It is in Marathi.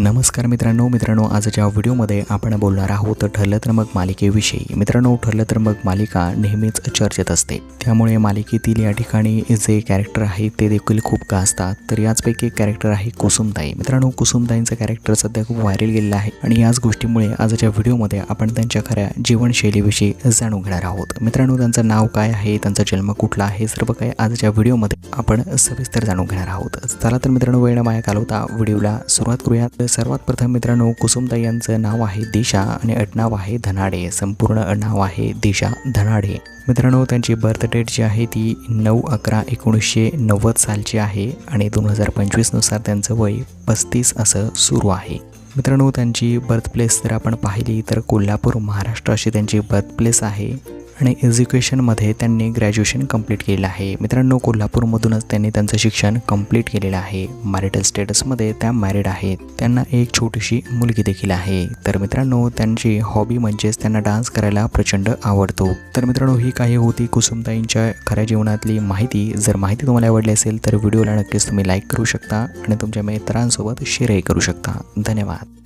नमस्कार मित्रांनो मित्रांनो आजच्या व्हिडिओमध्ये आपण बोलणार आहोत ठरलं तर मग मालिकेविषयी. मित्रांनो ठरलं तर मग मालिका नेहमीच चर्चेत असते. त्यामुळे मालिकेतील या ठिकाणी जे कॅरेक्टर आहे ते देखील खूप गाजतात. तर याचपैकी एक कॅरेक्टर आहे कुसुमताई. मित्रांनो कुसुमताईंचं कॅरेक्टर सध्या खूप व्हायरल गेलेलं आहे आणि याच गोष्टीमुळे आजच्या व्हिडिओमध्ये आपण त्यांच्या खऱ्या जीवनशैलीविषयी जाणून घेणार आहोत. मित्रांनो त्यांचं नाव काय आहे त्यांचा जन्म कुठला आहे सर्व काही आजच्या व्हिडिओमध्ये आपण सविस्तर जाणून घेणार आहोत. चला तर मित्रांनो वेळ माया घालवता व्हिडिओला सुरुवात करूयात. सर्वात प्रथम मित्रांनो कुसुमताई यांचं नाव आहे दिशा आणि अटनाव आहे धनाडे संपूर्ण नाव आहे दिशा धनाडे मित्रांनो त्यांची बर्थ डेट जी आहे ती नऊ अकरा एकोणीसशे नव्वद सालची आहे आणि दोन हजार पंचवीसनुसार त्यांचं वय पस्तीस असं सुरू आहे. मित्रांनो त्यांची बर्थ प्लेस जर आपण पाहिली तर कोल्हापूर महाराष्ट्र अशी त्यांची बर्थ प्लेस आहे. आणि एज्युकेशनमध्ये त्यांनी ग्रॅज्युएशन कंप्लीट केलेलं आहे. मित्रांनो कोल्हापूरमधूनच त्यांनी त्यांचं शिक्षण कंप्लीट केलेलं आहे. मॅरिटल स्टेटसमध्ये त्या मॅरिड आहेत. त्यांना एक छोटीशी मुलगी देखील आहे. तर मित्रांनो त्यांची हॉबी म्हणजेच त्यांना डान्स करायला प्रचंड आवडतो. तर मित्रांनो ही काही होती कुसुमताईंच्या खऱ्या जीवनातली माहिती. जर माहिती तुम्हाला आवडली असेल तर व्हिडिओला नक्कीच तुम्ही लाईक करू शकता आणि तुमच्या मित्रांसोबत शेअरही करू शकता. धन्यवाद.